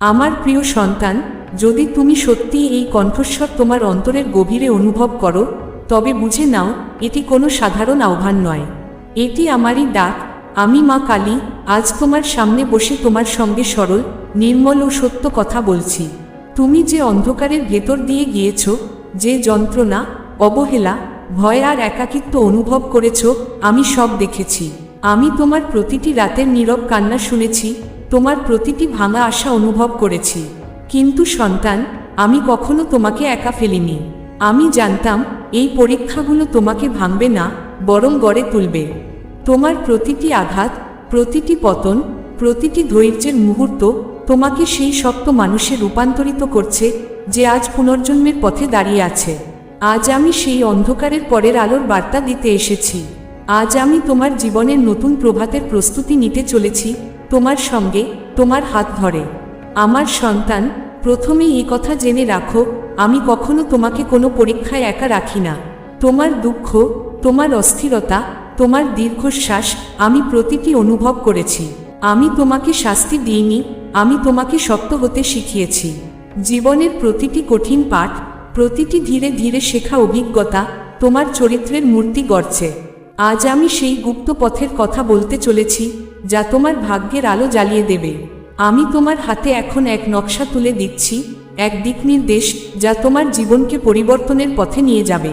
আমার প্রিয় সন্তান, যদি তুমি সত্যিই এই কণ্ঠস্বর তোমার অন্তরের গভীরে অনুভব করো, তবে বুঝে নাও, এটি কোনো সাধারণ আহ্বান নয়। এটি আমারই ডাক, আমি মা কালী, আজ তোমার সামনে বসে তোমার সঙ্গে সরল, নির্মল ও সত্য কথা বলছি। তুমি যে অন্ধকারের ভেতর দিয়ে গিয়েছ, যে যন্ত্রণা, অবহেলা, ভয় আর একাকিত্ব অনুভব করেছ, আমি সব দেখেছি। আমি তোমার প্রতিটি রাতের নীরব কান্না শুনেছি তোমার প্রতিটি ভাঙা আশা অনুভব করেছি। কিন্তু সন্তান, আমি কখনো তোমাকে একা ফেলিনি। আমি জানতাম, এই পরীক্ষাগুলো তোমাকে ভাঙবে না, বরং গড়ে তুলবে। তোমার প্রতিটি আঘাত, প্রতিটি পতন, প্রতিটি ধৈর্যের মুহূর্ত তোমাকে সেই শক্ত মানুষে রূপান্তরিত করছে যে আজ পুনর্জন্মের পথে দাঁড়িয়ে আছে। আজ আমি সেই অন্ধকারের পরের আলোর বার্তা দিতে এসেছি। আজ আমি তোমার জীবনের নতুন প্রভাতের প্রস্তুতি নিতে চলেছি তোমার সঙ্গে তোমার হাত ধরে। আমার সন্তান, প্রথমে এই কথা জেনে রাখো, আমি কখনো তোমাকে কোনো পরীক্ষায় একা রাখি না। তোমার দুঃখ, তোমার অস্থিরতা, তোমার দীর্ঘশ্বাস আমি প্রতিটি অনুভব করেছি। আমি তোমাকে শাস্তি দিইনি, আমি তোমাকে শক্ত হতে শিখিয়েছি। জীবনের প্রতিটি কঠিন পাঠ, প্রতিটি ধীরে ধীরে শেখা অভিজ্ঞতা তোমার চরিত্রের মূর্তি গড়ছে। আজ আমি সেই গুপ্ত পথের কথা বলতে চলেছি যা তোমার ভাগ্যের আলো জ্বালিয়ে দেবে। আমি তোমার হাতে এখন এক নকশা তুলে দিচ্ছি, এক দিক নির্দেশ যা তোমার জীবনকে পরিবর্তনের পথে নিয়ে যাবে।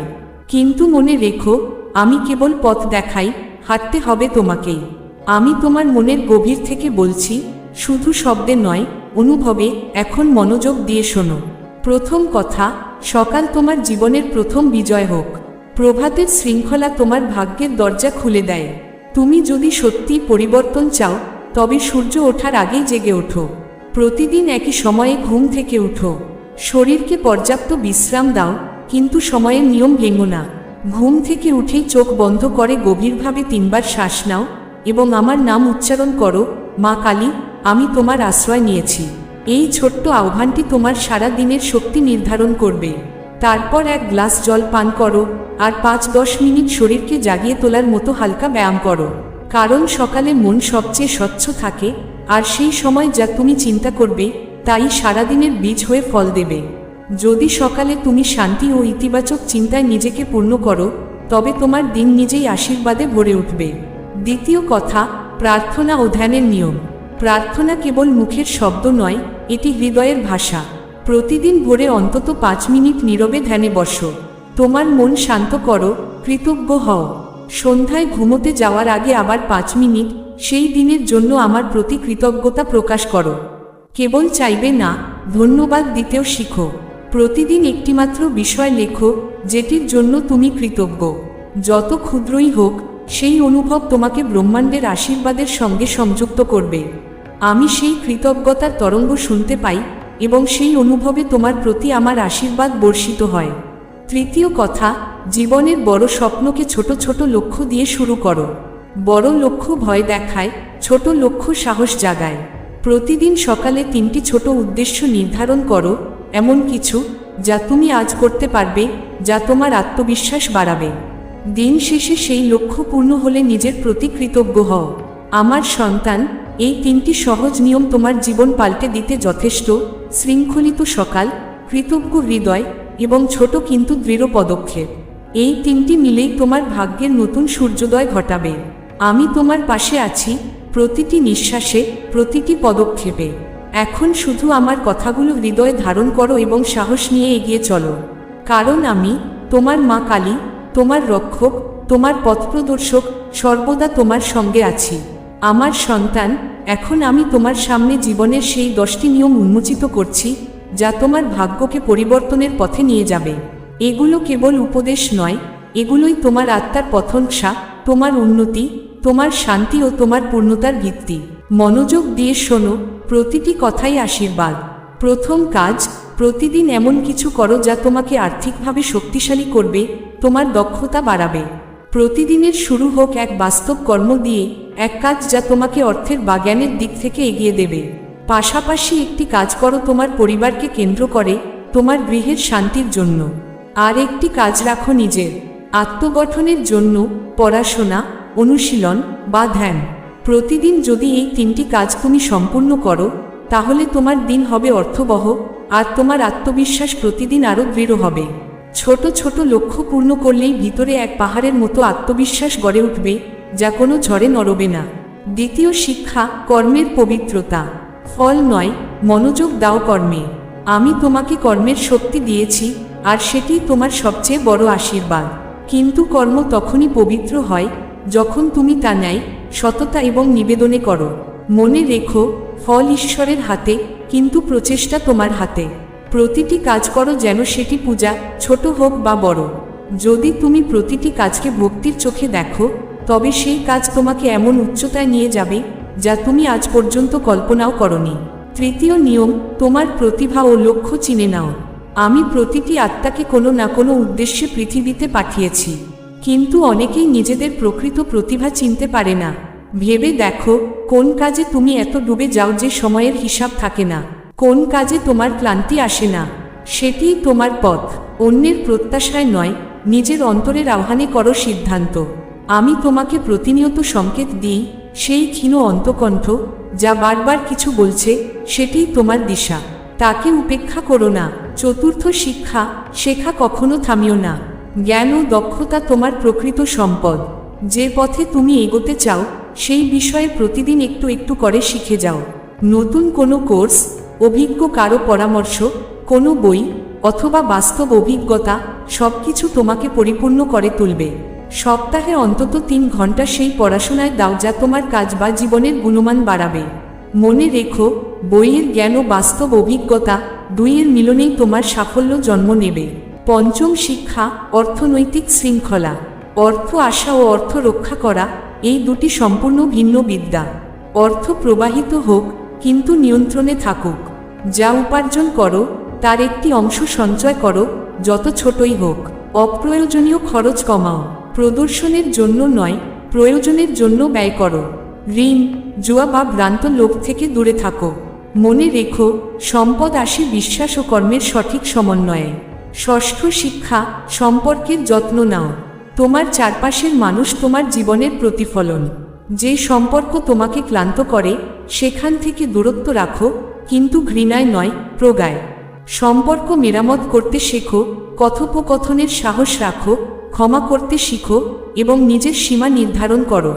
কিন্তু মনে রেখো, আমি কেবল পথ দেখাই, হাঁটতে হবে তোমাকেই। আমি তোমার মনের গভীর থেকে বলছি, শুধু শব্দে নয়, অনুভবে এখন মনোযোগ দিয়ে শোনো। প্রথম কথা, সকাল তোমার জীবনের প্রথম বিজয় হোক। প্রভাতের শৃঙ্খলা তোমার ভাগ্যের দরজা খুলে দেয়। তুমি যদি সত্যি পরিবর্তন চাও, তবে সূর্য ওঠার আগেই জেগে ওঠো। প্রতিদিন একই সময়ে ঘুম থেকে উঠো। শরীরকে পর্যাপ্ত বিশ্রাম দাও, কিন্তু সময়ের নিয়ম ভেঙো না। ঘুম থেকে উঠেই চোখ বন্ধ করে গভীরভাবে তিনবার শ্বাস নাও এবং আমার নাম উচ্চারণ করো, মা কালী, আমি তোমার আশ্রয় নিয়েছি। এই ছোট্ট আহ্বানটি তোমার সারা দিনের শক্তি নির্ধারণ করবে। তারপর এক গ্লাস জল পান করো, আর পাঁচ দশ মিনিট শরীরকে জাগিয়ে তোলার মতো হালকা ব্যায়াম করো। কারণ সকালে মন সবচেয়ে স্বচ্ছ থাকে, আর সেই সময় যা তুমি চিন্তা করবে, তাই সারাদিনের বীজ হয়ে ফল দেবে। যদি সকালে তুমি শান্তি ও ইতিবাচক চিন্তায় নিজেকে পূর্ণ করো, তবে তোমার দিন নিজেই আশীর্বাদে ভরে উঠবে। দ্বিতীয় কথা, প্রার্থনা ও ধ্যানের নিয়ম। প্রার্থনা কেবল মুখের শব্দ নয়, এটি হৃদয়ের ভাষা। প্রতিদিন ভোরে অন্তত পাঁচ মিনিট নীরবে ধ্যানে বসো। তোমার মন শান্ত করো, কৃতজ্ঞ হও। সন্ধ্যায় ঘুমোতে যাওয়ার আগে আবার পাঁচ মিনিট, সেই দিনের জন্য আমার প্রতি কৃতজ্ঞতা প্রকাশ করো। কেবল চাইবে না, ধন্যবাদ দিতেও শিখো। প্রতিদিন একটিমাত্র বিষয় লেখো, যেটির জন্য তুমি কৃতজ্ঞ। যত ক্ষুদ্রই হোক, সেই অনুভব তোমাকে ব্রহ্মাণ্ডের আশীর্বাদের সঙ্গে সংযুক্ত করবে। আমি সেই কৃতজ্ঞতার তরঙ্গ শুনতে পাই এবং সেই অনুভবে তোমার প্রতি আমার আশীর্বাদ বর্ষিত হয়। তৃতীয় কথা, জীবনের বড় স্বপ্নকে ছোট ছোট লক্ষ্য দিয়ে শুরু করো। বড় লক্ষ্য ভয় দেখায়, ছোট লক্ষ্য সাহস জাগায়। প্রতিদিন সকালে তিনটি ছোট উদ্দেশ্য নির্ধারণ করো, এমন কিছু যা তুমি আজ করতে পারবে, যা তোমার আত্মবিশ্বাস বাড়াবে। দিন শেষে সেই লক্ষ্য পূর্ণ হলে নিজের প্রতি কৃতজ্ঞ হও। আমার সন্তান, এই তিনটি সহজ নিয়ম তোমার জীবন পাল্টে দিতে যথেষ্ট। শৃঙ্খলিত সকাল, কৃতজ্ঞ হৃদয় এবং ছোট কিন্তু দৃঢ় পদক্ষেপ। এই তিনটি মিলেই তোমার ভাগ্যের নতুন সূর্যোদয় ঘটাবে। আমি তোমার পাশে আছি প্রতিটি নিঃশ্বাসে, প্রতিটি পদক্ষেপে। এখন শুধু আমার কথাগুলো হৃদয়ে ধারণ করো এবং সাহস নিয়ে এগিয়ে চলো। কারণ আমি তোমার মা কালী, তোমার রক্ষক, তোমার পথপ্রদর্শক, সর্বদা তোমার সঙ্গে আছি। আমার সন্তান, এখন আমি তোমার সামনে জীবনের সেই দশটি নিয়ম উন্মোচিত করছি, যা তোমার ভাগ্যকে পরিবর্তনের পথে নিয়ে যাবে। এগুলো কেবল উপদেশ নয়, এগুলোই তোমার আত্মার পথনসা, তোমার উন্নতি, তোমার শান্তি ও তোমার পূর্ণতার ভিত্তি। মনোযোগ দিয়ে শোনো, প্রতিটি কথাই আশীর্বাদ। প্রথম কাজ, প্রতিদিন এমন কিছু করো যা তোমাকে আর্থিকভাবে শক্তিশালী করবে, তোমার দক্ষতা বাড়াবে। প্রতিদিনের শুরু হোক এক বাস্তব কর্ম দিয়ে এক কাজ যা তোমাকে অর্থের বা জ্ঞানের দিক থেকে এগিয়ে দেবে। পাশাপাশি একটি কাজ করো, তোমার পরিবারকে কেন্দ্র করে তোমার গৃহের শান্তির জন্য। আর একটি কাজ রাখো নিজের। আত্মগঠনের জন্য পড়াশোনা, অনুশীলন বা ধ্যান। প্রতিদিন যদি এই তিনটি কাজ তুমি সম্পূর্ণ করো, তাহলে তোমার দিন হবে অর্থবহ আর তোমার আত্মবিশ্বাস প্রতিদিন আরও দৃঢ় হবে। ছোট ছোট লক্ষ্য পূর্ণ করলেই ভিতরে এক পাহাড়ের মতো আত্মবিশ্বাস গড়ে উঠবে। যা কোনো ঝড়ে নড়বে না। দ্বিতীয় শিক্ষা, কর্মের পবিত্রতা। ফল নয়, মনোযোগ দাও কর্মে। আমি তোমাকে কর্মের শক্তি দিয়েছি, আর সেটি তোমার সবচেয়ে বড় আশীর্বাদ। কিন্তু কর্ম তখনই পবিত্র হয়, যখন তুমি তা ন্যায়, সততা এবং নিবেদনে করো। মনে রেখো, ফল ঈশ্বরের হাতে, কিন্তু প্রচেষ্টা তোমার হাতে। প্রতিটি কাজ করো যেন সেটি পূজা, ছোট হোক বা বড়। যদি তুমি প্রতিটি কাজকে ভক্তির চোখে দেখো তবে সেই কাজ তোমাকে এমন উচ্চতায় নিয়ে যাবে, যা তুমি আজ পর্যন্ত কল্পনাও করনি। তৃতীয় নিয়ম, তোমার প্রতিভা ও লক্ষ্য চিনে নাও। আমি প্রতিটি আত্মাকে কোনো না কোনো উদ্দেশ্যে পৃথিবীতে পাঠিয়েছি। কিন্তু অনেকেই নিজেদের প্রকৃত প্রতিভা চিনতে পারে না। ভেবে দেখো, কোন কাজে তুমি এত ডুবে যাও যে সময়ের হিসাব থাকে না। কোন কাজে তোমার ক্লান্তি আসে না। সেটিই তোমার পথ। অন্যের প্রত্যাশায় নয়, নিজের অন্তরের আহ্বানে করো সিদ্ধান্ত। আমি তোমাকে প্রতিনিয়ত সংকেত দিই, সেই ক্ষীণ অন্তকণ্ঠ, যা বারবার কিছু বলছে সেটিই তোমার দিশা। তাকে উপেক্ষা করো না। চতুর্থ শিক্ষা, শেখা কখনো থামিও না। জ্ঞান ও দক্ষতা তোমার প্রকৃত সম্পদ। যে পথে তুমি এগোতে চাও, সেই বিষয়ে প্রতিদিন একটু একটু করে শিখে যাও। নতুন কোনো কোর্স, অভিজ্ঞ কারও পরামর্শ, কোনো বই, অথবা বাস্তব অভিজ্ঞতা, সবকিছু তোমাকে পরিপূর্ণ করে তুলবে। সপ্তাহে অন্তত তিন ঘণ্টা সেই পড়াশোনায় দাও যা তোমার কাজ বা জীবনের গুণমান বাড়াবে। মনে রেখো, বইয়ের জ্ঞান ও বাস্তব অভিজ্ঞতা দুইয়ের মিলনেই তোমার সাফল্য জন্ম নেবে। পঞ্চম শিক্ষা, অর্থনৈতিক শৃঙ্খলা। অর্থ আশা ও অর্থ রক্ষা করা, এই দুটি সম্পূর্ণ ভিন্ন বিদ্যা। অর্থ প্রবাহিত হোক, কিন্তু নিয়ন্ত্রণে থাকুক। যা উপার্জন করো, তার একটি অংশ সঞ্চয় করো, যত ছোটই হোক। অপ্রয়োজনীয় খরচ কমাও। প্রদর্শনের জন্য নয়, প্রয়োজনের জন্য ব্যয় করো। ঋণ, জুয়া বা ভ্রান্ত লোক থেকে দূরে থাকো। মনে রেখো, সম্পদ আসে বিশ্বাস ও কর্মের সঠিক সমন্বয়ে। ষষ্ঠ শিক্ষা, সম্পর্কের যত্ন নাও। তোমার চারপাশের মানুষ তোমার জীবনের প্রতিফলন। যে সম্পর্ক তোমাকে ক্লান্ত করে, সেখান থেকে দূরত্ব রাখো, কিন্তু ঘৃণায় নয়, প্রগায়। সম্পর্ক মেরামত করতে শেখো, কথোপকথনের সাহস রাখো, ক্ষমা করতে শিখো এবং নিজের সীমা নির্ধারণ করো।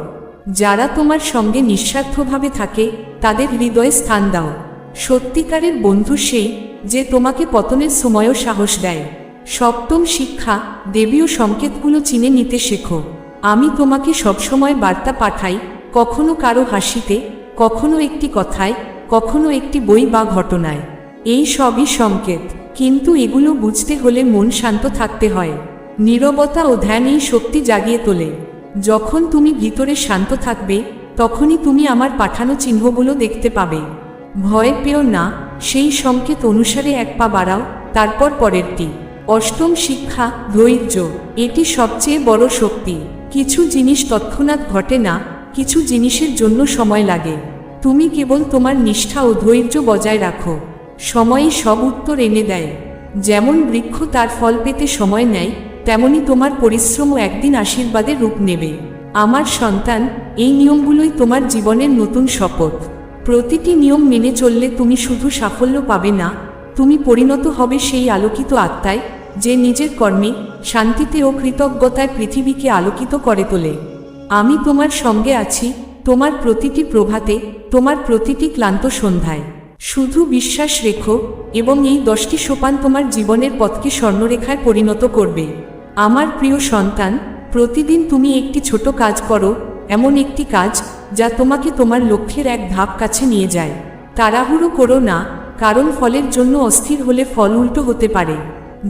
যারা তোমার সঙ্গে নিঃস্বার্থভাবে থাকে, তাদের হৃদয়ে স্থান দাও। সত্যিকারের বন্ধু সেই যে তোমাকে পতনের সময়ও সাহস দেয়। সপ্তম শিক্ষা দেবীয় সংকেতগুলো চিনে নিতে শেখো। আমি তোমাকে সবসময় বার্তা পাঠাই, কখনো কারও হাসিতে, কখনো একটি কথায়, কখনো একটি বই বা ঘটনায়। এই সবই সংকেত। কিন্তু এগুলো বুঝতে হলে মন শান্ত থাকতে হয়। নীরবতা ও ধ্যান এই শক্তি জাগিয়ে তোলে। যখন তুমি ভিতরে শান্ত থাকবে, তখনই তুমি আমার পাঠানো চিহ্নগুলো দেখতে পাবে। ভয় পেও না, সেই সংকেত অনুসারে এক পা বাড়াও, তারপর পরেরটি। অষ্টম শিক্ষা, ধৈর্য, এটি সবচেয়ে বড় শক্তি। কিছু জিনিস তৎক্ষণাৎ ঘটে না, কিছু জিনিসের জন্য সময় লাগে। তুমি কেবল তোমার নিষ্ঠা ও ধৈর্য বজায় রাখো। সময়ই সব উত্তর এনে দেয়। যেমন বৃক্ষ তার ফল পেতে সময় নেয়, তেমনি তোমার পরিশ্রমও একদিন আশীর্বাদের রূপ নেবে। আমার সন্তান, এই নিয়মগুলোই তোমার জীবনের নতুন শপথ। প্রতিটি নিয়ম মেনে চললে তুমি শুধু সাফল্য পাবে না, তুমি পরিণত হবে সেই আলোকিত আত্মায়, যে নিজের কর্মে, শান্তিতে ও কৃতজ্ঞতায় পৃথিবীকে আলোকিত করে তোলে। আমি তোমার সঙ্গে আছি, তোমার প্রতিটি প্রভাতে, তোমার প্রতিটি ক্লান্ত সন্ধ্যায়। শুধু বিশ্বাস রেখো এবং এই দশটি সোপান তোমার জীবনের পথকে স্বর্ণরেখায় পরিণত করবে। আমার প্রিয় সন্তান, প্রতিদিন তুমি একটি ছোট কাজ করো, এমন একটি কাজ যা তোমাকে তোমার লক্ষ্যের এক ধাপ কাছে নিয়ে যায়। তাড়াহুড়ো করো না, কারণ ফলের জন্য অস্থির হলে ফল উল্টো হতে পারে।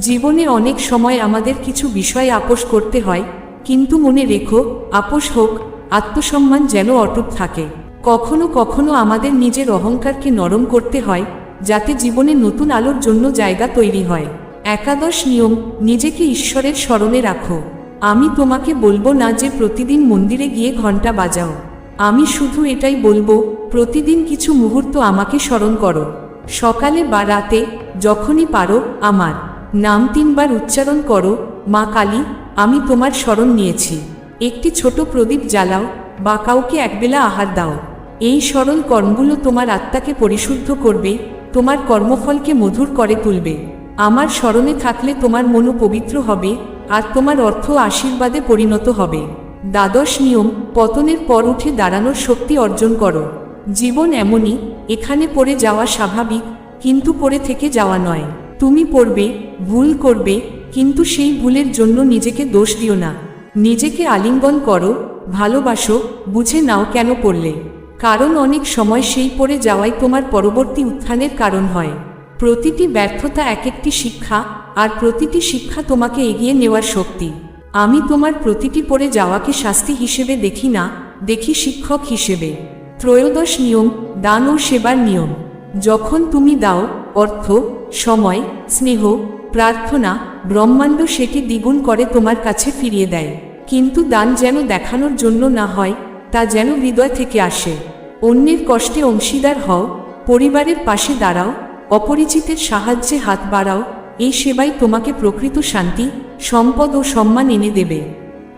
জীবনে অনেক সময় আমাদের কিছু বিষয় আপোষ করতে হয়, কিন্তু মনে রেখো, আপোষ হোক, আত্মসম্মান যেন অটুট থাকে। কখনো কখনো আমাদের নিজের অহংকারকে নরম করতে হয়, যাতে জীবনে নতুন আলোর জন্য জায়গা তৈরি হয়। একাদশ নিয়ম, নিজেকে ঈশ্বরের স্মরণে রাখো। আমি তোমাকে বলব না যে প্রতিদিন মন্দিরে গিয়ে ঘণ্টা বাজাও। আমি শুধু এটাই বলব, প্রতিদিন কিছু মুহূর্ত আমাকে স্মরণ করো। সকালে বা রাতে, যখনই পারো, আমার নাম তিনবার উচ্চারণ করো, মা কালী, আমি তোমার স্মরণ নিয়েছি। একটি ছোট প্রদীপ জ্বালাও বা কাউকে একবেলা আহার দাও। এই সরল কর্মগুলো তোমার আত্মাকে পরিশুদ্ধ করবে, তোমার কর্মফলকে মধুর করে তুলবে। আমার স্মরণে থাকলে তোমার মনও পবিত্র হবে, আর তোমার অর্থ আশীর্বাদে পরিণত হবে। দ্বাদশ নিয়ম, পতনের পর উঠে দাঁড়ানোর শক্তি অর্জন করো। জীবন এমনই, এখানে পড়ে যাওয়া স্বাভাবিক, কিন্তু পড়ে থেকে যাওয়া নয়। তুমি পড়বে, ভুল করবে, কিন্তু সেই ভুলের জন্য নিজেকে দোষ দিও না। নিজেকে আলিঙ্গন করো, ভালোবাসো, বুঝে নাও কেন পড়লে। কারণ অনেক সময় সেই পড়ে যাওয়াই তোমার পরবর্তী উত্থানের কারণ হয়। প্রতিটি ব্যর্থতা এক একটি শিক্ষা, আর প্রতিটি শিক্ষা তোমাকে এগিয়ে নেওয়ার শক্তি। আমি তোমার প্রতিটি পড়ে যাওয়াকে শাস্তি হিসেবে দেখি না, দেখি শিক্ষক হিসেবে। ত্রয়োদশ নিয়ম, দান ও সেবার নিয়ম। যখন তুমি দাও, অর্থ, সময়, স্নেহ, প্রার্থনা, ব্রহ্মাণ্ড সেটি দ্বিগুণ করে তোমার কাছে ফিরিয়ে দেয়। কিন্তু দান যেন দেখানোর জন্য না হয় তা যেন হৃদয় থেকে আসে। অন্যের কষ্টে অংশীদার হও, পরিবারের পাশে দাঁড়াও, অপরিচিতের সাহায্যে হাত বাড়াও, এই সেবাই তোমাকে প্রকৃত শান্তি, সম্পদ ও সম্মান এনে দেবে।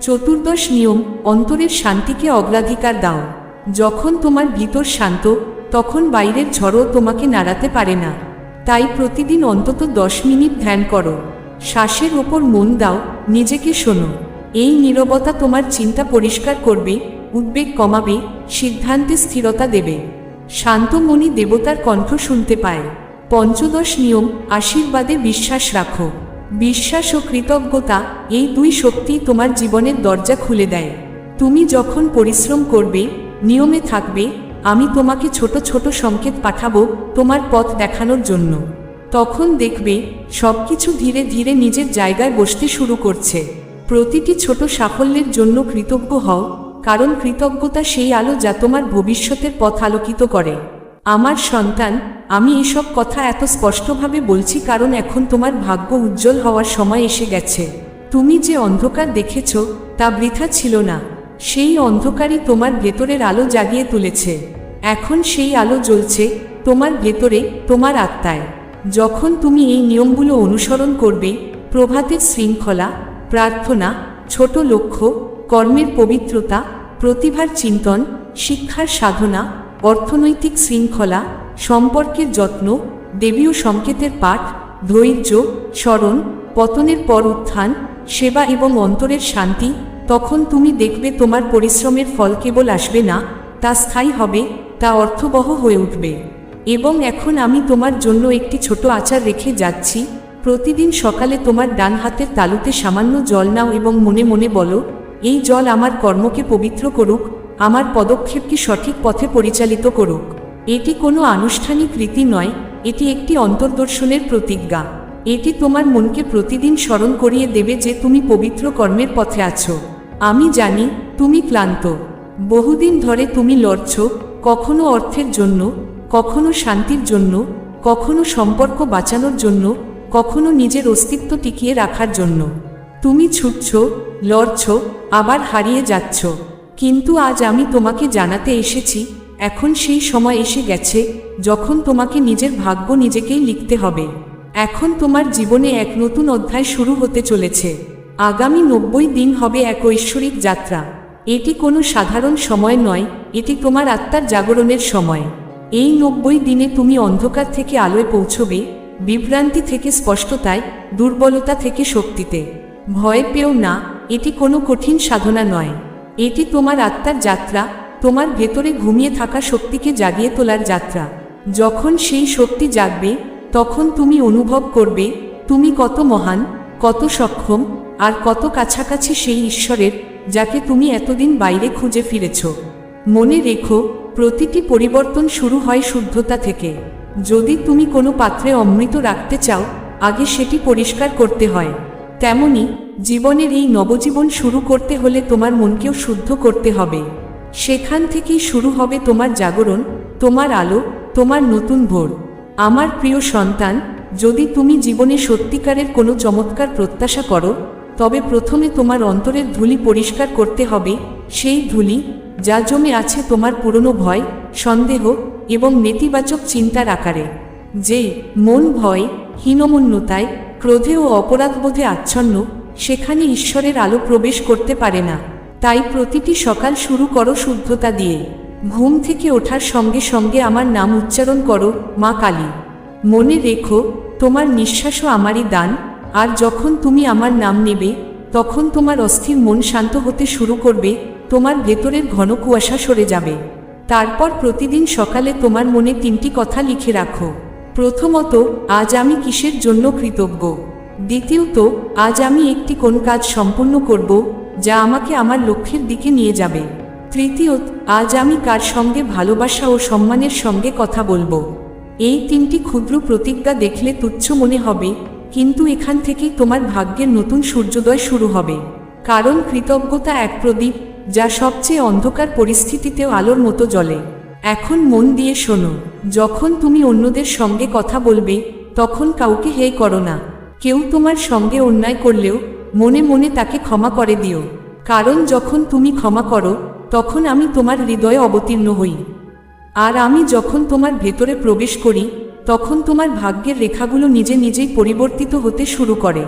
চতুর্দশ নিয়ম, অন্তরের শান্তিকে অগ্রাধিকার দাও। যখন তোমার ভিতর শান্ত, তখন বাইরের ঝড়ও তোমাকে নাড়াতে পারে না। তাই প্রতিদিন অন্তত দশ মিনিট ধ্যান করো। শ্বাসের ওপর মন দাও, নিজেকে শোনো। এই নীরবতা তোমার চিন্তা পরিষ্কার করবে উদ্বেগ কমাবে, সিদ্ধান্তে স্থিরতা দেবে। শান্তমণি দেবতার কণ্ঠ শুনতে পায়। পঞ্চদশ নিয়ম, আশীর্বাদে বিশ্বাস রাখো। বিশ্বাস ও কৃতজ্ঞতা, এই দুই শক্তি তোমার জীবনের দরজা খুলে দেয়। তুমি যখন পরিশ্রম করবে, নিয়মে থাকবে, আমি তোমাকে ছোট ছোট সংকেত পাঠাবো তোমার পথ দেখানোর জন্য। তখন দেখবে, সবকিছু ধীরে ধীরে নিজের জায়গায় বসতে শুরু করছে। প্রতিটি ছোট সাফল্যের জন্য কৃতজ্ঞ হও কারণ কৃতজ্ঞতা সেই আলো যা তোমার ভবিষ্যতের পথ আলোকিত করে। আমার সন্তান, আমি এসব কথা এত স্পষ্টভাবে বলছি কারণ এখন তোমার ভাগ্য উজ্জ্বল হওয়ার সময় এসে গেছে। তুমি যে অন্ধকার দেখেছ, তা বৃথা ছিল না। সেই অন্ধকারই তোমার ভেতরের আলো জাগিয়ে তুলেছে। এখন সেই আলো জ্বলছে তোমার ভেতরে, তোমার আত্মায়। যখন তুমি এই নিয়মগুলো অনুসরণ করবে, প্রভাতের শৃঙ্খলা, প্রার্থনা, ছোট লক্ষ্য কর্মের পবিত্রতা, প্রতিভার চিন্তন, শিক্ষার সাধনা, অর্থনৈতিক শৃঙ্খলা, সম্পর্কের যত্ন, দেবীয় সংকেতের পাঠ, ধৈর্য, স্মরণ, পতনের পর উত্থান, সেবা এবং অন্তরের শান্তি, তখন তুমি দেখবে তোমার পরিশ্রমের ফল কেবল আসবে না, তা স্থায়ী হবে, তা অর্থবহ হয়ে উঠবে। এবং এখন আমি তোমার জন্য একটি ছোট আচার রেখে যাচ্ছি, প্রতিদিন সকালে তোমার ডান হাতের তালুতে সামান্য জল নাও এবং মনে মনে বলো এই জল আমার কর্মকে পবিত্র করুক, আমার পদক্ষেপকে সঠিক পথে পরিচালিত করুক। এটি কোনো আনুষ্ঠানিক রীতি নয়, এটি একটি অন্তর্দর্শনের প্রতিজ্ঞা। এটি তোমার মনকে প্রতিদিন স্মরণ করিয়ে দেবে যে তুমি পবিত্র কর্মের পথে আছো। আমি জানি, তুমি ক্লান্ত। বহুদিন ধরে তুমি লড়ছ, কখনো অর্থের জন্য, কখনো শান্তির জন্য, কখনো সম্পর্ক বাঁচানোর জন্য, কখনো নিজের অস্তিত্ব টিকিয়ে রাখার জন্য। তুমি ছুটছ লড়ছ, আবার হারিয়ে যাচ্ছ। কিন্তু আজ আমি তোমাকে জানাতে এসেছি, এখন সেই সময় এসে গেছে, যখন তোমাকে নিজের ভাগ্য নিজেকেই লিখতে হবে। এখন তোমার জীবনে এক নতুন অধ্যায় শুরু হতে চলেছে। আগামী নব্বই দিন হবে এক ঐশ্বরিক যাত্রা। এটি কোনো সাধারণ সময় নয়, এটি তোমার আত্মার জাগরণের সময়। এই নব্বই দিনে তুমি অন্ধকার থেকে আলোয় পৌঁছবে, বিভ্রান্তি থেকে স্পষ্টতায়, দুর্বলতা থেকে শক্তিতে। ভয় পেও না এটি কোনো কঠিন সাধনা নয়। এটি তোমার আত্মার যাত্রা, তোমার ভেতরে ঘুমিয়ে থাকা শক্তিকে জাগিয়ে তোলার যাত্রা। যখন সেই শক্তি জাগবে, তখন তুমি অনুভব করবে, তুমি কত মহান, কত সক্ষম, আর কত কাছাকাছি সেই ঈশ্বরের, যাকে তুমি এতদিন বাইরে খুঁজে ফিরেছ। মনে রেখো, প্রতিটি পরিবর্তন শুরু হয় শুদ্ধতা থেকে। যদি তুমি কোনো পাত্রে অমৃত রাখতে চাও, আগে সেটি পরিষ্কার করতে হয়। তেমনি জীবনের এই নবজীবন শুরু করতে হলে তোমার মনকেও শুদ্ধ করতে হবে। সেখান থেকেই শুরু হবে তোমার জাগরণ, তোমার আলো, তোমার নতুন ভোর। আমার প্রিয় সন্তান, যদি তুমি জীবনে সত্যিকারের কোনো চমৎকার প্রত্যাশা করো, তবে প্রথমে তোমার অন্তরের ধুলি পরিষ্কার করতে হবে, সেই ধুলি যা জমে আছে তোমার পুরনো ভয়, সন্দেহ এবং নেতিবাচক চিন্তার আকারে। যে মন ভয়, হীনমন্যতায়, ক্রোধে ও অপরাধবোধে আচ্ছন্ন সেখানে ঈশ্বরের আলো প্রবেশ করতে পারে না। তাই প্রতিটি সকাল শুরু করো শুদ্ধতা দিয়ে। ঘুম থেকে ওঠার সঙ্গে সঙ্গে আমার নাম উচ্চারণ করো, মা কালী। মনে রেখো, তোমার নিঃশ্বাসও আমারই দান। আর যখন তুমি আমার নাম নেবে, তখন তোমার অস্থির মন শান্ত হতে শুরু করবে, তোমার ভেতরের ঘন কুয়াশা সরে যাবে। তারপর প্রতিদিন সকালে তোমার মনে তিনটি কথা লিখে রাখো। প্রথমত, আজ আমি কিসের জন্য কৃতজ্ঞ? দ্বিতীয়ত, আজ আমি একটি কোন কাজ সম্পূর্ণ করব, যা আমাকে আমার লক্ষ্যের দিকে নিয়ে যাবে? তৃতীয়ত, আজ আমি কার সঙ্গে ভালোবাসা ও সম্মানের সঙ্গে কথা বলব? এই তিনটি ক্ষুদ্র প্রতিজ্ঞা দেখলে তুচ্ছ মনে হবে, কিন্তু এখান থেকেই তোমার ভাগ্যের নতুন সূর্যোদয় শুরু হবে। কারণ কৃতজ্ঞতা এক প্রদীপ, যা সবচেয়ে অন্ধকার পরিস্থিতিতেও আলোর মতো জ্বলে। এখন মন দিয়ে শোনো, যখন তুমি অন্যদের সঙ্গে কথা বলবে, তখন কাউকে হে করো না। কেউ তোমার সঙ্গে অন্যায় করলেও মনে মনে তাকে ক্ষমা করে দিও। কারণ যখন তুমি ক্ষমা করো, তখন আমি তোমার হৃদয়ে অবতীর্ণ হই। আর আমি যখন তোমার ভেতরে প্রবেশ করি, তখন তোমার ভাগ্যের রেখাগুলো নিজে নিজেই পরিবর্তিত হতে শুরু করে।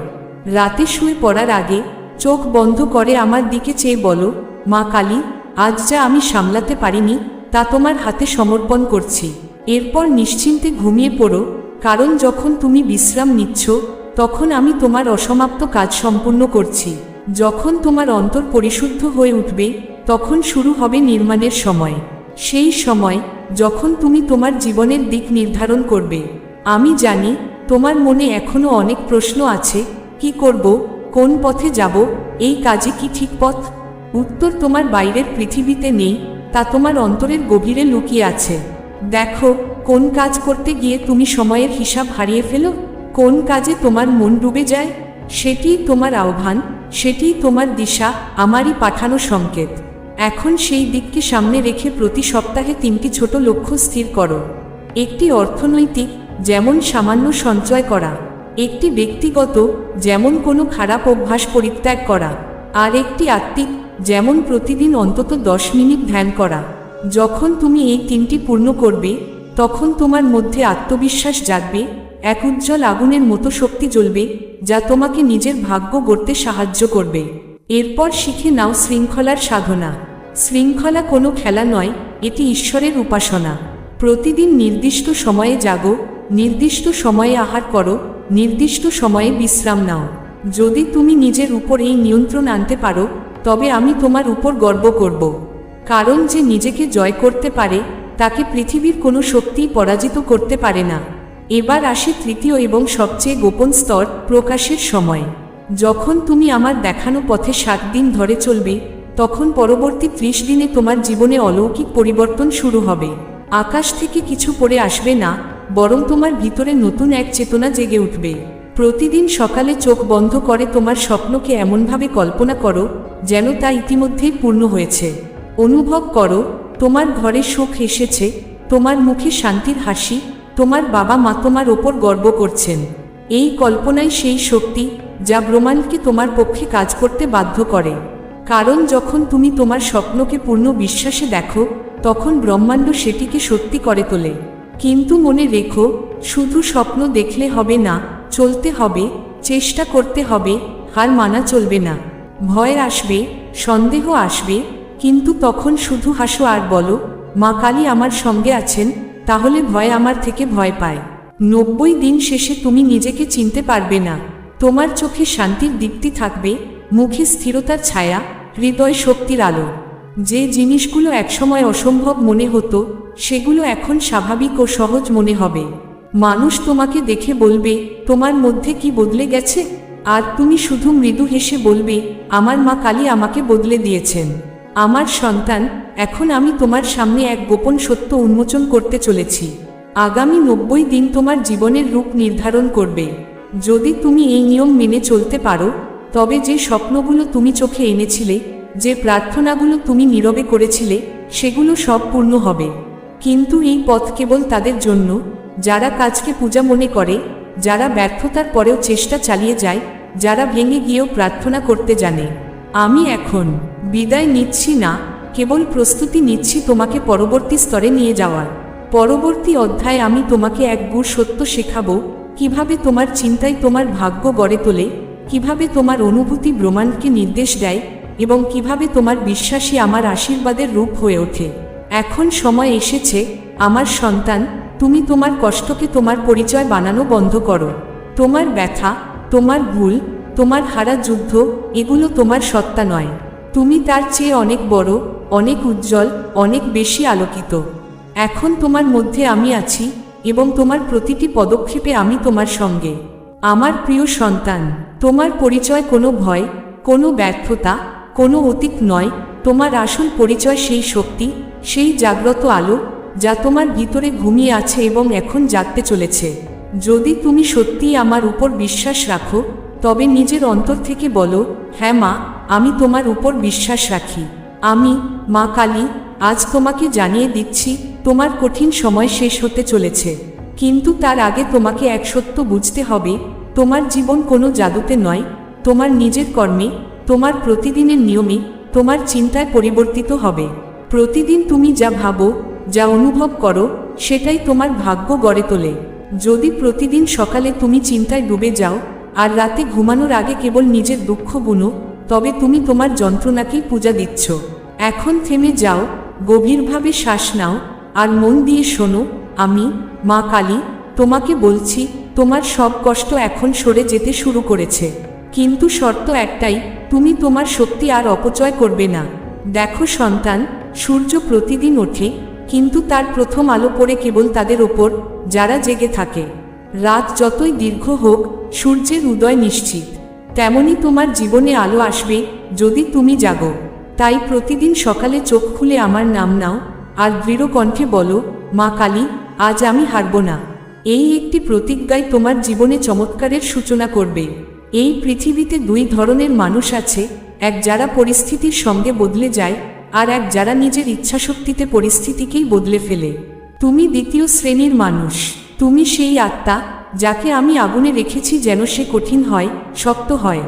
রাতে শুয়ে পড়ার আগে চোখ বন্ধ করে আমার দিকে চেয়ে বলো, মা কালী, আজ যা আমি সামলাতে পারিনি, তা তোমার হাতে সমর্পণ করছি। এরপর নিশ্চিন্তে ঘুমিয়ে পড়ো, কারণ যখন তুমি বিশ্রাম নিচ্ছ তখন আমি তোমার অসমাপ্ত কাজ সম্পূর্ণ করছি। যখন তোমার অন্তর পরিশুদ্ধ হয়ে উঠবে, তখন শুরু হবে নির্মাণের সময়। সেই সময়, যখন তুমি তোমার জীবনের দিক নির্ধারণ করবে। আমি জানি, তোমার মনে এখনও অনেক প্রশ্ন আছে, কি করব, কোন পথে যাব, এই কাজে কি ঠিক পথ? উত্তর তোমার বাইরের পৃথিবীতে নেই, তা তোমার অন্তরের গভীরে লুকিয়ে আছে। দেখো, কোন কাজ করতে গিয়ে তুমি সময়ের হিসাব হারিয়ে ফেলো? কোন কাজে তোমার মন ডুবে যায়? সেটিই তোমার আহ্বান সেটিই তোমার দিশা, আমারই পাঠানো সংকেত। এখন সেই দিককে সামনে রেখে প্রতি সপ্তাহে তিনটি ছোট লক্ষ্য স্থির করো। একটি অর্থনৈতিক, যেমন সামান্য সঞ্চয় করা। একটি ব্যক্তিগত, যেমন কোনো খারাপ অভ্যাস পরিত্যাগ করা। আর একটি আত্মিক, যেমন প্রতিদিন অন্তত দশ মিনিট ধ্যান করা। যখন তুমি এই তিনটি পূর্ণ করবে, তখন তোমার মধ্যে আত্মবিশ্বাস জাগবে এক উজ্জ্বল আগুনের মতো শক্তি জ্বলবে, যা তোমাকে নিজের ভাগ্য গড়তে সাহায্য করবে। এরপর শিখে নাও শৃঙ্খলার সাধনা। শৃঙ্খলা কোনো খেলা নয়, এটি ঈশ্বরের উপাসনা। প্রতিদিন নির্দিষ্ট সময়ে জাগো, নির্দিষ্ট সময়ে আহার করো, নির্দিষ্ট সময়ে বিশ্রাম নাও। যদি তুমি নিজের উপর এই নিয়ন্ত্রণ আনতে পারো, তবে আমি তোমার উপর গর্ব করব। কারণ যে নিজেকে জয় করতে পারে, তাকে পৃথিবীর কোনো শক্তিই পরাজিত করতে পারে না। এবার আসে তৃতীয় এবং সবচেয়ে গোপন স্তর, প্রকাশের সময়। যখন তুমি আমার দেখানো পথে সাত দিন ধরে চলবে, তখন পরবর্তী ত্রিশ দিনে তোমার জীবনে অলৌকিক পরিবর্তন শুরু হবে। আকাশ থেকে কিছু পড়ে আসবে না, বরং তোমার ভিতরে নতুন এক চেতনা জেগে উঠবে। প্রতিদিন সকালে চোখ বন্ধ করে তোমার স্বপ্নকে এমনভাবে কল্পনা করো, যেন তা ইতিমধ্যেই পূর্ণ হয়েছে। অনুভব করো, তোমার ঘরে সুখ এসেছে, তোমার মুখে শান্তির হাসি তোমার বাবা মা তোমার ওপর গর্ব করছেন। এই কল্পনাই সেই শক্তি যা ব্রহ্মাণ্ডকে তোমার পক্ষে কাজ করতে বাধ্য করে। কারণ যখন তুমি তোমার স্বপ্নকে পূর্ণ বিশ্বাসে দেখো, তখন ব্রহ্মাণ্ড সেটিকে সত্যি করে তোলে। কিন্তু মনে রেখো, শুধু স্বপ্ন দেখলে হবে না, চলতে হবে, চেষ্টা করতে হবে, হার মানা চলবে না। ভয় আসবে, সন্দেহ আসবে, কিন্তু তখন শুধু হাসো আর বলো, মা কালী আমার সঙ্গে আছেন তাহলে ভয় আমার থেকে ভয় পায়। নব্বই দিন শেষে তুমি নিজেকে চিনতে পারবে না। তোমার চোখে শান্তির দীপ্তি থাকবে, মুখে স্থিরতার ছায়া, হৃদয় শক্তির আলো। যে জিনিসগুলো একসময় অসম্ভব মনে হতো, সেগুলো এখন স্বাভাবিক ও সহজ মনে হবে। মানুষ তোমাকে দেখে বলবে, তোমার মধ্যে কি বদলে গেছে? আর তুমি শুধু মৃদু হেসে বলবে, আমার মা কালী আমাকে বদলে দিয়েছেন। আমার সন্তান, এখন আমি তোমার সামনে এক গোপন সত্য উন্মোচন করতে চলেছি। আগামী নব্বই দিন তোমার জীবনের রূপ নির্ধারণ করবে। যদি তুমি এই নিয়ম মেনে চলতে পারো, তবে যে স্বপ্নগুলো তুমি চোখে এনেছিলে, যে প্রার্থনাগুলো তুমি নীরবে করেছিলে, সেগুলো সব পূর্ণ হবে। কিন্তু এই পথ কেবল তাদের জন্য, যারা কাজকে পূজা মনে করে, যারা ব্যর্থতার পরেও চেষ্টা চালিয়ে যায়, যারা ভেঙে গিয়েও প্রার্থনা করতে জানে। আমি এখন বিদায় নিচ্ছি না, কেবল প্রস্তুতি নিচ্ছি তোমাকে পরবর্তী স্তরে নিয়ে যাওয়ার। পরবর্তী অধ্যায়ে আমি তোমাকে এক গুড় সত্য শেখাবো, কীভাবে তোমার চিন্তায় তোমার ভাগ্য গড়ে তোলে, কীভাবে তোমার অনুভূতি ব্রহ্মাণ্ডকে নির্দেশ দেয়, এবং কীভাবে তোমার বিশ্বাসী আমার আশীর্বাদের রূপ হয়ে ওঠে। এখন সময় এসেছে, আমার সন্তান, তুমি তোমার কষ্টকে তোমার পরিচয় বানানো বন্ধ করো। তোমার ব্যথা, তোমার ভুল তোমার হারা যুদ্ধ, এগুলো তোমার সত্তা নয়। তুমি তার চেয়ে অনেক বড়, অনেক উজ্জ্বল, অনেক বেশি আলোকিত। এখন তোমার মধ্যে আমি আছি এবং তোমার প্রতিটি পদক্ষেপে আমি তোমার সঙ্গে। আমার প্রিয় সন্তান, তোমার পরিচয় কোনো ভয়, কোনো ব্যর্থতা, কোনো অতীত নয়। তোমার আসল পরিচয় সেই শক্তি, সেই জাগ্রত আলো, যা তোমার ভিতরে ঘুমিয়ে আছে এবং এখন জাগতে চলেছে। যদি তুমি সত্যিই আমার উপর বিশ্বাস রাখো তবে নিজের অন্তর থেকে বলো হ্যাঁ মা, আমি তোমার উপর বিশ্বাস রাখি। আমি, মা কালী, আজ তোমাকে জানিয়ে দিচ্ছি, তোমার কঠিন সময় শেষ হতে চলেছে। কিন্তু তার আগে তোমাকে এক সত্য বুঝতে হবে, তোমার জীবন কোনো জাদুতে নয়, তোমার নিজের কর্মে, তোমার প্রতিদিনের নিয়মে, তোমার চিন্তায় পরিবর্তিত হবে। প্রতিদিন তুমি যা ভাবো, যা অনুভব করো, সেটাই তোমার ভাগ্য গড়ে তোলে। যদি প্রতিদিন সকালে তুমি চিন্তায় ডুবে যাও আর রাতে ঘুমানোর আগে কেবল নিজের দুঃখ বুনো, তবে তুমি তোমার যন্ত্রণাকেই পূজা দিচ্ছ। এখন থেমে যাও, গভীরভাবে শ্বাস নাও, আর মন দিয়ে শোনো, আমি, মা কালী, তোমাকে বলছি, তোমার সব কষ্ট এখন সরে যেতে শুরু করেছে। কিন্তু শর্ত একটাই, তুমি তোমার শক্তি আর অপচয় করবে না। দেখো সন্তান, সূর্য প্রতিদিন ওঠে, কিন্তু তার প্রথম আলো পড়ে কেবল তাদের ওপর, যারা জেগে থাকে। রাত যতই দীর্ঘ হোক, সূর্যের উদয় নিশ্চিত। তেমনি তোমার জীবনে আলো আসবে যদি তুমি জাগো। তাই প্রতিদিন সকালে চোখ খুলে আমার নাম নাও, আর দৃঢ় কণ্ঠে বলো, মা কালী, আজ আমি হারব না। এই একটি প্রতিজ্ঞায় তোমার জীবনে চমৎকারের সূচনা করবে। এই পৃথিবীতে দুই ধরনের মানুষ আছে, এক যারা পরিস্থিতির সঙ্গে বদলে যায়, আর এক যারা নিজের ইচ্ছাশক্তিতে পরিস্থিতিকেই বদলে ফেলে। তুমি দ্বিতীয় শ্রেণির মানুষ। তুমি সেই আত্মা, যাকে আমি আগুনে রেখেছি যেন সে কঠিন হয়, শক্ত হয়।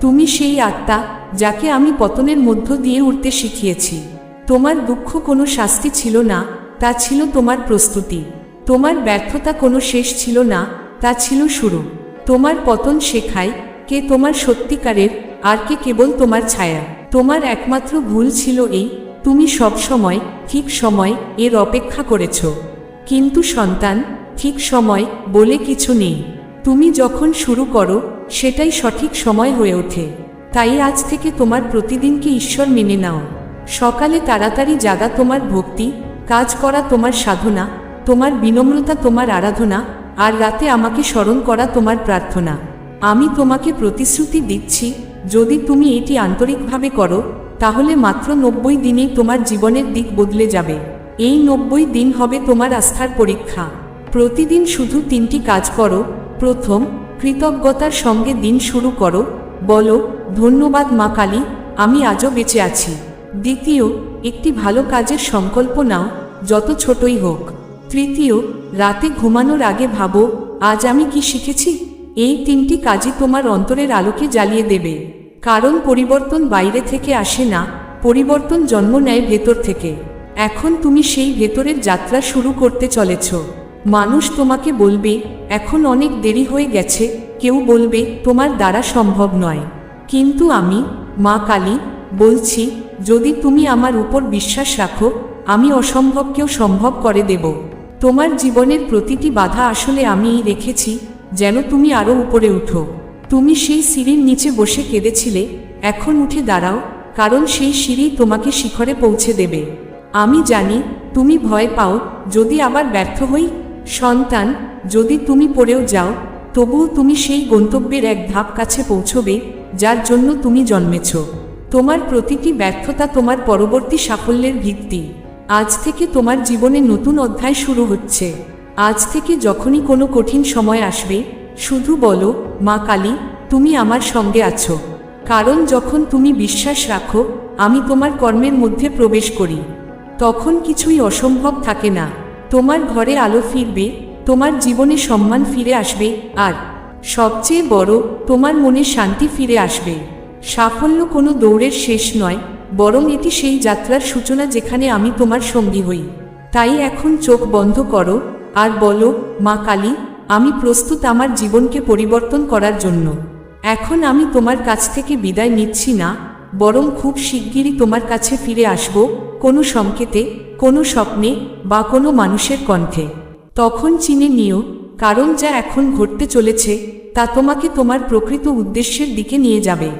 তুমি সেই আত্মা, যাকে আমি পতনের মধ্য দিয়ে উঠতে শিখিয়েছি। তোমার দুঃখ কোনো শাস্তি ছিল না, তা ছিল তোমার প্রস্তুতি। তোমার ব্যর্থতা কোনো শেষ ছিল না, তা ছিল শুরু। তোমার পতন শেখায় কে তোমার সত্যিকারের, আর কে কেবল তোমার ছায়া। তোমার একমাত্র ভুল ছিল এই, তুমি সব সময় ঠিক সময়, এর অপেক্ষা করেছ। কিন্তু সন্তান ঠিক সময় বলে কিছু নেই। তুমি যখন শুরু করো, সেটাই সঠিক সময় হয়ে ওঠে। তাই আজ থেকে তোমার প্রতিদিনকে ঈশ্বর মেনে নাও। সকালে তাড়াতাড়ি জাগা তোমার ভক্তি, কাজ করা তোমার সাধনা, তোমার বিনম্রতা তোমার আরাধনা, আর রাতে আমাকে স্মরণ করা তোমার প্রার্থনা। আমি তোমাকে প্রতিশ্রুতি দিচ্ছি, যদি তুমি এটি আন্তরিকভাবে করো, তাহলে মাত্র নব্বই দিনেই তোমার জীবনের দিক বদলে যাবে। এই নব্বই দিন হবে তোমার আস্থার পরীক্ষা। প্রতিদিন শুধু তিনটি কাজ করো। প্রথম, কৃতজ্ঞতার সঙ্গে দিন শুরু করো। বলো, ধন্যবাদ মা কালী, আমি আজও বেঁচে আছি। দ্বিতীয়, একটি ভালো কাজের সংকল্প নাও, যত ছোটই হোক। তৃতীয়, রাতে ঘুমানোর আগে ভাবো, আজ আমি কি শিখেছি? এই তিনটি কাজই তোমার অন্তরের আলোকে জ্বালিয়ে দেবে। কারণ পরিবর্তন বাইরে থেকে আসে না, পরিবর্তন জন্ম নেয় ভেতর থেকে। এখন তুমি সেই ভেতরের যাত্রা শুরু করতে চলেছ। মানুষ তোমাকে বলবে, এখন অনেক দেরি হয়ে গেছে। কেউ বলবে, তোমার দ্বারা সম্ভব নয়। কিন্তু আমি, মা কালী, বলছি, যদি তুমি আমার উপর বিশ্বাস রাখো, আমি অসম্ভবকেও সম্ভব করে দেব। তোমার জীবনের প্রতিটি বাধা আসলে আমি রেখেছি, যেন তুমি আরও উপরে উঠো। তুমি সেই সিঁড়ির নিচে বসে কেঁদেছিলে, এখন উঠে দাঁড়াও, কারণ সেই সিঁড়ি তোমাকে শিখরে পৌঁছে দেবে। আমি জানি, তুমি ভয় পাও, যদি আবার ব্যর্থ হই সন্তান, যদি তুমি পড়েও যাও, তবুও তুমি সেই গন্তব্যের এক ধাপ কাছে পৌঁছবে, যার জন্য তুমি জন্মেছ। তোমার প্রতিটি ব্যর্থতা তোমার পরবর্তী সাফল্যের ভিত্তি। আজ থেকে তোমার জীবনে নতুন অধ্যায় শুরু হচ্ছে। আজ থেকে যখনই কোনো কঠিন সময় আসবে, শুধু বলো, মা কালী, তুমি আমার সঙ্গে আছো। কারণ যখন তুমি বিশ্বাস রাখো, আমি তোমার কর্মের মধ্যে প্রবেশ করি। তখন কিছুই অসম্ভব থাকে না। তোমার ঘরে আলো ফিরবে, তোমার জীবনে সম্মান ফিরে আসবে, আর সবচেয়ে বড়, তোমার মনে শান্তি ফিরে আসবে। সাফল্য কোনো দৌড়ের শেষ নয়, বরং এটি সেই যাত্রার সূচনা যেখানে আমি তোমার সঙ্গী হই। তাই এখন চোখ বন্ধ করো, আর বলো, মা কালী, আমি প্রস্তুত আমার জীবনকে পরিবর্তন করার জন্য। এখন আমি তোমার কাছ থেকে বিদায় নিচ্ছি না, বরং খুব শিগগিরই তোমার কাছে ফিরে আসব, কোনো সংকেতে কোনো স্বপ্নে বা কোনো মানুষের কণ্ঠে। তখন চিনে নিও, কারণ যা এখন ঘটতে চলেছে, তা তোমাকে তোমার প্রকৃত উদ্দেশ্যের দিকে নিয়ে যাবে।